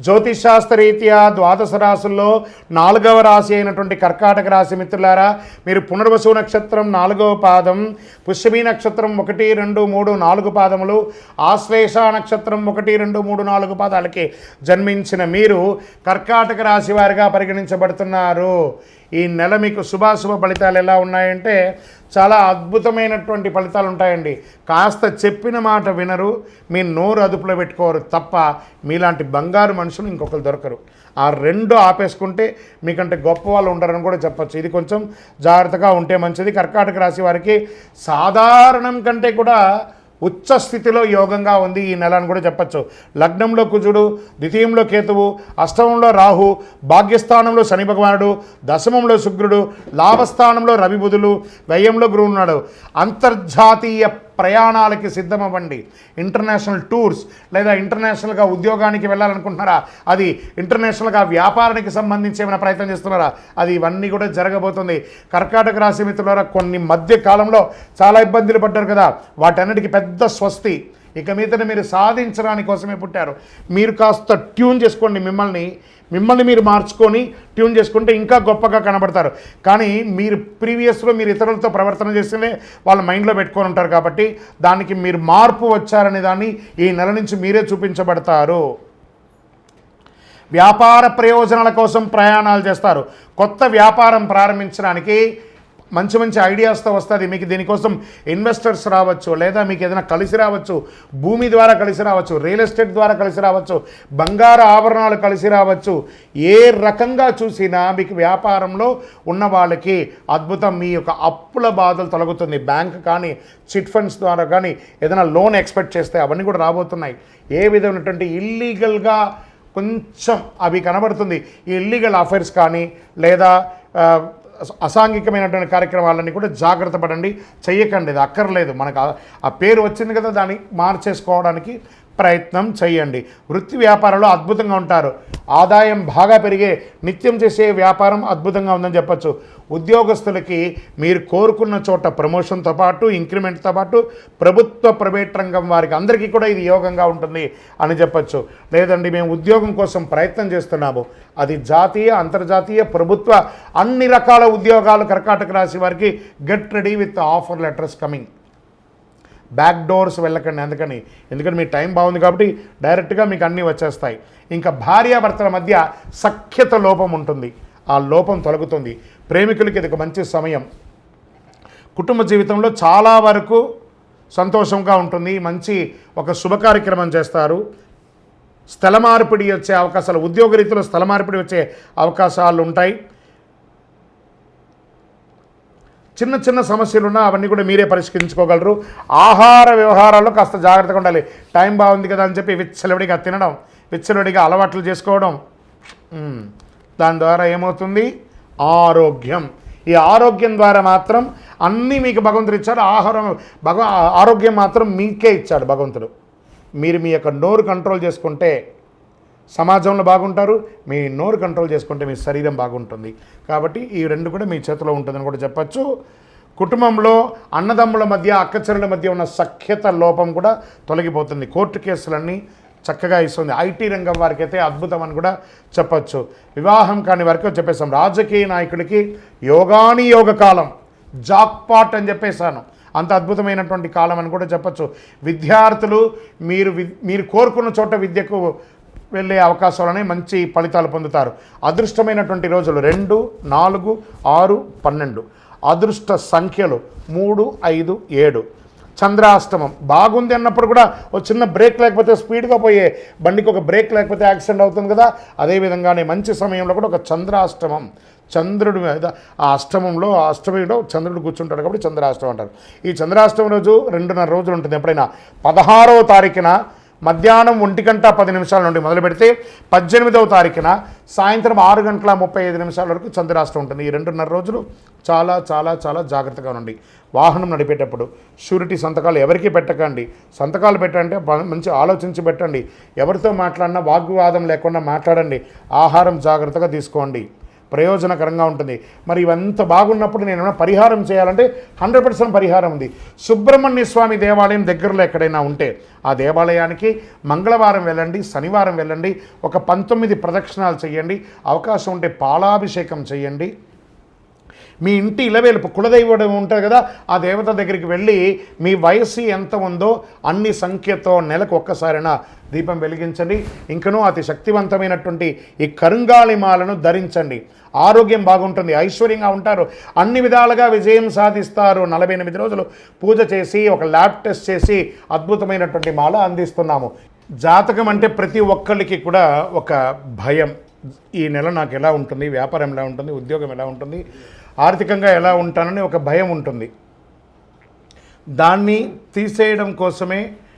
జ్యోతిషాస్త్రరీత్యా ద్వాదశ రాశుల్లో నాలుగవ రాశి అయినటువంటి కర్కాటక రాశి మిత్రులారా మీరు పునర్వసు నక్షత్రం నాలుగవ పాదం పుష్యమి నక్షత్రం ఒకటి రెండు మూడు నాలుగు పాదములు ఆశ్లేష నక్షత్రం ఒకటి రెండు మూడు నాలుగు పాదాలకి జన్మించిన మీరు కర్కాటక రాశి వారిగా పరిగణించబడుతున్నారు. ఈ నెల మీకు శుభాశుభ ఫలితాలు ఎలా ఉన్నాయంటే చాలా అద్భుతమైనటువంటి ఫలితాలు ఉంటాయండి. కాస్త చెప్పిన మాట వినరు మీ నోరు అదుపులో పెట్టుకోరు తప్ప మీలాంటి బంగారు మనుషులు ఇంకొకరు దొరకరు. ఆ రెండు ఆపేసుకుంటే మీకంటే గొప్ప వాళ్ళు ఉండరని కూడా చెప్పచ్చు. ఇది కొంచెం జాగ్రత్తగా ఉంటే మంచిది. కర్కాటక రాశి వారికి సాధారణం కంటే కూడా ఉచ్చ స్థితిలో యోగంగా ఉంది ఈ నెల అని కూడా చెప్పచ్చు. లగ్నంలో కుజుడు ద్వితీయంలో కేతువు అష్టమంలో రాహు భాగ్యస్థానంలో శని భగవానుడు దశమంలో శుక్రుడు లాభస్థానంలో రవి బుధులు వ్యయంలో గురువు ఉన్నాడు. అంతర్జాతీయ ప్రయాణాలకి సిద్ధమవ్వండి. ఇంటర్నేషనల్ టూర్స్ లేదా ఇంటర్నేషనల్గా ఉద్యోగానికి వెళ్ళాలనుకుంటున్నారా? అది ఇంటర్నేషనల్గా వ్యాపారానికి సంబంధించి ఏమైనా ప్రయత్నం చేస్తున్నారా? అది ఇవన్నీ కూడా జరగబోతుంది. కర్కాటక రాశి మిత్రులారా కొన్ని మధ్య కాలంలో చాలా ఇబ్బందులు పడ్డారు కదా. వాటన్నిటికీ పెద్ద స్వస్తి. ఇక మీదట మీరు సాధించడానికి కోసమే పుట్టారు. మీరు కాస్త ట్యూన్ చేసుకోండి మిమ్మల్ని. మిమ్మల్ని మీరు మార్చుకొని ట్యూన్ చేసుకుంటే ఇంకా గొప్పగా కనబడతారు. కానీ మీరు ప్రీవియస్లో మీరు ఇతరులతో ప్రవర్తన చేస్తేనే వాళ్ళ మైండ్లో పెట్టుకొని ఉంటారు కాబట్టి దానికి మీరు మార్పు వచ్చారనే దాన్ని ఈ నెల నుంచి మీరే చూపించబడతారు. వ్యాపార ప్రయోజనాల కోసం ప్రయాణాలు చేస్తారు. కొత్త వ్యాపారం ప్రారంభించడానికి మంచి మంచి ఐడియాస్తో వస్తుంది. మీకు దీనికోసం ఇన్వెస్టర్స్ రావచ్చు లేదా మీకు ఏదైనా కలిసి రావచ్చు భూమి ద్వారా కలిసి రావచ్చు రియల్ ఎస్టేట్ ద్వారా కలిసి రావచ్చు బంగారు ఆభరణాలు కలిసి రావచ్చు ఏ రకంగా చూసినా మీకు వ్యాపారంలో ఉన్న వాళ్ళకి అద్భుతం మీ యొక్క అప్పుల బాధలు తొలగుతుంది. బ్యాంక్ కానీ చిట్ ఫండ్స్ ద్వారా కానీ ఏదైనా లోన్ ఎక్స్పెక్ట్ చేస్తే అవన్నీ కూడా రాబోతున్నాయి. ఏ విధమైనటువంటి ఇల్లీగల్గా కొంచెం అవి కనబడుతుంది. ఈ ఇల్లీగల్ అఫైర్స్ కానీ లేదా అసాంఘికమైనటువంటి కార్యక్రమాలన్నీ కూడా జాగ్రత్త పడండి. చెయ్యకండి ఇది అక్కర్లేదు. మనకు ఆ- పేరు వచ్చింది కదా దాన్ని మార్చేసుకోవడానికి ప్రయత్నం చేయండి వృత్తి వ్యాపారంలో అద్భుతంగా ఉంటారు. ఆదాయం బాగా పెరిగే నిత్యం చేసే వ్యాపారం అద్భుతంగా ఉందని చెప్పచ్చు. ఉద్యోగస్తులకి మీరు కోరుకున్న చోట ప్రమోషన్తో పాటు ఇంక్రిమెంట్తో పాటు ప్రభుత్వ ప్రైవేట్ రంగం వారికి అందరికీ కూడా ఇది యోగంగా ఉంటుంది అని చెప్పచ్చు. లేదండి మేము ఉద్యోగం కోసం ప్రయత్నం చేస్తున్నాము. అది జాతీయ అంతర్జాతీయ ప్రభుత్వ అన్ని రకాల ఉద్యోగాలు కర్కాటక రాశి వారికి get ready with offer letters coming. Back doors వెళ్ళకండి. అందుకని ఎందుకంటే మీ టైం బాగుంది కాబట్టి డైరెక్ట్గా మీకు అన్నీ వచ్చేస్తాయి. ఇంకా భార్యాభర్తల మధ్య సఖ్యత లోపం ఉంటుంది. ఆ లోపం తొలగుతుంది. ప్రేమికులకి ఇది ఒక మంచి సమయం. కుటుంబ జీవితంలో చాలా వరకు సంతోషంగా ఉంటుంది. మంచి ఒక శుభ కార్యక్రమం చేస్తారు. స్థల మార్పిడి వచ్చే అవకాశాలు ఉద్యోగ రీతిలో స్థల మార్పిడి వచ్చే అవకాశాలు ఉంటాయి. చిన్న చిన్న సమస్యలు ఉన్నా అవన్నీ కూడా మీరే పరిష్కరించుకోగలరు. ఆహార వ్యవహారాల్లో కాస్త జాగ్రత్తగా ఉండాలి. టైం బాగుంది కదా అని చెప్పి విచ్చలవిడిగా తినడం విచ్చలవిడిగా అలవాట్లు చేసుకోవడం. దాని ద్వారా ఏమవుతుంది? ఆరోగ్యం. ఈ ఆరోగ్యం ద్వారా మాత్రం అన్నీ మీకు భగవంతుడు ఇచ్చాడు. ఆహారం భగవ ఆరోగ్యం మాత్రం మీకే ఇచ్చాడు భగవంతుడు. మీరు మీ యొక్క నోరు కంట్రోల్ చేసుకుంటే సమాజంలో బాగుంటారు మీ నోరు కంట్రోల్ చేసుకుంటే మీ శరీరం బాగుంటుంది. కాబట్టి ఈ రెండు కూడా మీ చేతిలో ఉంటుందని కూడా చెప్పచ్చు. కుటుంబంలో అన్నదమ్ముల మధ్య అక్కచెరుల మధ్య ఉన్న సఖ్యత లోపం కూడా తొలగిపోతుంది. కోర్టు కేసులన్నీ చక్కగా ఇస్తుంది. ఐటీ రంగం వారికి అయితే అద్భుతం అని కూడా చెప్పచ్చు. వివాహం కాని వరకు చెప్పేశాం. రాజకీయ నాయకుడికి యోగాని యోగ కాలం జాక్పాట్ అని చెప్పేశాను. అంత అద్భుతమైనటువంటి కాలం అని కూడా చెప్పచ్చు. విద్యార్థులు మీరు వి- మీరు కోరుకున్న చోట విద్యకు వెళ్ళే అవకాశాలనే మంచి ఫలితాలు పొందుతారు. అదృష్టమైనటువంటి రోజులు రెండు నాలుగు ఆరు పన్నెండు. అదృష్ట సంఖ్యలు మూడు ఐదు ఏడు. చంద్రాష్టమం బాగుంది అన్నప్పుడు కూడా ఒక చిన్న బ్రేక్ లేకపోతే స్పీడ్గా పోయే బండికి ఒక బ్రేక్ లేకపోతే యాక్సిడెంట్ అవుతుంది కదా? అదేవిధంగానే మంచి సమయంలో కూడా ఒక చంద్రాష్టమం. చంద్రుడి మీద ఆ అష్టమంలో ఆ అష్టమిలో చంద్రుడు కూర్చుంటాడు కాబట్టి చంద్రాష్టమం అంటారు. ఈ చంద్రాష్టమం రోజు రెండున్నర రోజులు ఉంటుంది. ఎప్పుడైనా పదహారవ తారీఖున మధ్యాహ్నం ఒంటి గంట పది నిమిషాల నుండి మొదలు పెడితే పద్దెనిమిదవ తారీఖున సాయంత్రం ఆరు గంటల ముప్పై ఐదు నిమిషాల వరకు చంద్రాష్టం ఉంటుంది. ఈ రెండున్నర రోజులు చాలా చాలా చాలా జాగ్రత్తగా ఉండండి. వాహనం నడిపేటప్పుడు షూరిటీ సంతకాలు ఎవరికి పెట్టకండి. సంతకాలు పెట్టంటే మంచి ఆలోచించి పెట్టండి. ఎవరితో మాట్లాడినా వాగ్వివాదం లేకుండా మాట్లాడండి. ఆహారం జాగ్రత్తగా తీసుకోండి. ప్రయోజనకరంగా ఉంటుంది. మరి ఇవంత బాగున్నప్పుడు నేను పరిహారం చేయాలంటే హండ్రెడ్ పర్సెంట్ పరిహారం ఉంది. సుబ్రహ్మణ్య స్వామి దేవాలయం దగ్గరలో ఎక్కడైనా ఉంటే ఆ దేవాలయానికి మంగళవారం వెళ్ళండి శనివారం వెళ్ళండి ఒక పంతొమ్మిది ప్రదక్షిణాలు చేయండి అవకాశం ఉంటే పాలాభిషేకం చేయండి. మీ ఇంటి ఇలవేలుపు కులదైవం ఉంటుంది కదా ఆ దేవత దగ్గరికి వెళ్ళి మీ వయసు ఎంత ఉందో అన్ని సంఖ్యతో నెలకు ఒక్కసారైనా దీపం వెలిగించండి. ఇంకనూ అతి శక్తివంతమైనటువంటి ఈ కరుంగాళిమాలను ధరించండి. ఆరోగ్యం బాగుంటుంది ఐశ్వర్యంగా ఉంటారు. అన్ని విధాలుగా విజయం సాధిస్తారు. నలభై ఎనిమిది రోజులు పూజ చేసి ఒక ల్యాబ్ టెస్ట్ చేసి అద్భుతమైనటువంటి మాల అందిస్తున్నాము. జాతకం అంటే ప్రతి ఒక్కరికి కూడా ఒక భయం. ఈ నెల నాకు ఎలా ఉంటుంది వ్యాపారం ఎలా ఉంటుంది ఉద్యోగం ఎలా ఉంటుంది ఆర్థికంగా ఎలా ఉంటానని ఒక భయం ఉంటుంది. దాన్ని తీసేయడం కోసమే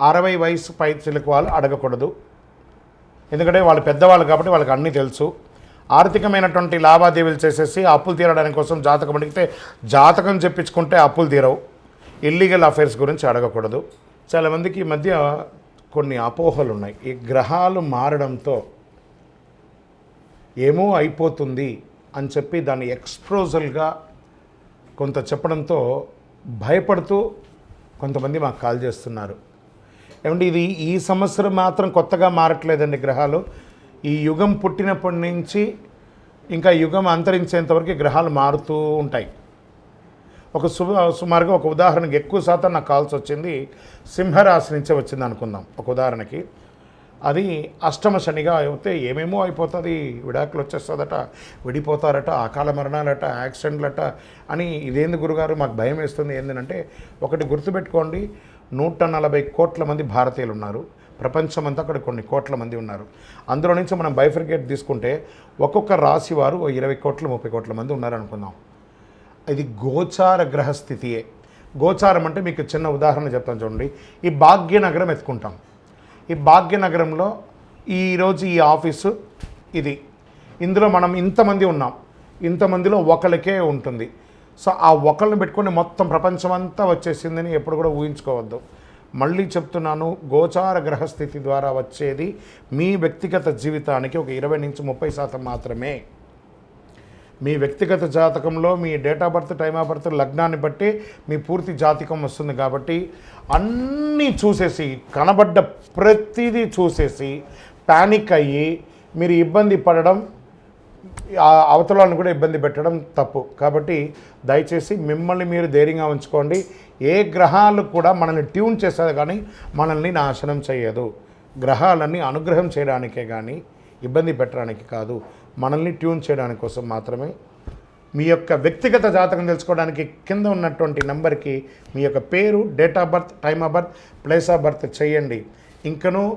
అరవై వయసు పై చిలకు వాళ్ళు అడగకూడదు. ఎందుకంటే వాళ్ళు పెద్దవాళ్ళు కాబట్టి వాళ్ళకి అన్నీ తెలుసు. ఆర్థికమైనటువంటి లావాదేవీలు చేసేసి అప్పులు తీరడానికి కోసం జాతకం అడిగితే జాతకం చెప్పించుకుంటే అప్పులు తీరవు. ఇల్లీగల్ అఫైర్స్ గురించి అడగకూడదు. చాలామందికి ఈ మధ్య కొన్ని అపోహలు ఉన్నాయి. ఈ గ్రహాలు మారడంతో ఏమో అయిపోతుంది అని చెప్పి దాన్ని ఎక్స్ప్రోజల్గా కొంత చెప్పడంతో భయపడుతూ కొంతమంది మాకు కాల్ చేస్తున్నారు. ఏమంటే ఇది ఈ సంవత్సరం మాత్రం కొత్తగా మారట్లేదండి గ్రహాలు. ఈ యుగం పుట్టినప్పటి నుంచి ఇంకా యుగం అంతరించేంతవరకు గ్రహాలు మారుతూ ఉంటాయి. ఒక సు సుమారుగా ఒక ఉదాహరణకి ఎక్కువ శాతం నాకు కాల్స్ వచ్చింది సింహరాశి నుంచే వచ్చింది అనుకుందాం. ఒక ఉదాహరణకి అది అష్టమ శనిగా అయితే ఏమేమో అయిపోతుంది విడాకులు వచ్చేస్తుందట విడిపోతారట అకాల మరణాలట యాక్సిడెంట్లట అని ఇదేంది గురుగారు మాకు భయం వేస్తుంది ఏంటంటే ఒకటి గుర్తుపెట్టుకోండి నూట నలభై కోట్ల మంది భారతీయులు ఉన్నారు ప్రపంచమంతా అక్కడ కొన్ని కోట్ల మంది ఉన్నారు. అందులో నుంచి మనం బైఫర్గేట్ తీసుకుంటే ఒక్కొక్క రాశి వారు ఓ ఇరవై కోట్ల ముప్పై కోట్ల మంది ఉన్నారనుకుందాం. ఇది గోచార గ్రహస్థితియే గోచారం అంటే మీకు చిన్న ఉదాహరణ చెప్తాను చూడండి. ఈ భాగ్యనగరం ఎత్తుకుంటాం. ఈ భాగ్యనగరంలో ఈరోజు ఈ ఆఫీసు ఇది. ఇందులో మనం ఇంతమంది ఉన్నాం. ఇంతమందిలో ఒకరికే ఉంటుంది. సో ఆ ఒకళ్ళని పెట్టుకొని మొత్తం ప్రపంచమంతా వచ్చేసిందని ఎప్పుడు కూడా ఊహించుకోవద్దు. మళ్ళీ చెప్తున్నాను గోచార గ్రహస్థితి ద్వారా వచ్చేది మీ వ్యక్తిగత జీవితానికి ఒక ఇరవై నుంచి ముప్పై శాతం మాత్రమే. మీ వ్యక్తిగత జాతకంలో మీ date of birth time of birth లగ్నాన్ని బట్టి మీ పూర్తి జాతకం వస్తుంది కాబట్టి అన్నీ చూసేసి కనబడ్డ ప్రతిదీ చూసేసి ప్యానిక్ అయ్యి మీరు ఇబ్బంది పడడం అవతలని కూడా ఇబ్బంది పెట్టడం తప్పు. కాబట్టి దయచేసి మిమ్మల్ని మీరు ధైర్యంగా ఉంచుకోండి. ఏ గ్రహాలు కూడా మనల్ని ట్యూన్ చేసేది కానీ మనల్ని నాశనం చేయదు. గ్రహాలన్నీ అనుగ్రహం చేయడానికే కానీ ఇబ్బంది పెట్టడానికి కాదు. మనల్ని ట్యూన్ చేయడానికి కోసం మాత్రమే. మీ యొక్క వ్యక్తిగత జాతకం తెలుసుకోవడానికి కింద ఉన్నటువంటి నెంబర్కి మీ యొక్క పేరు date of birth time of birth place of birth చేయండి. ఇంకనూ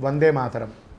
వందే మాతరం.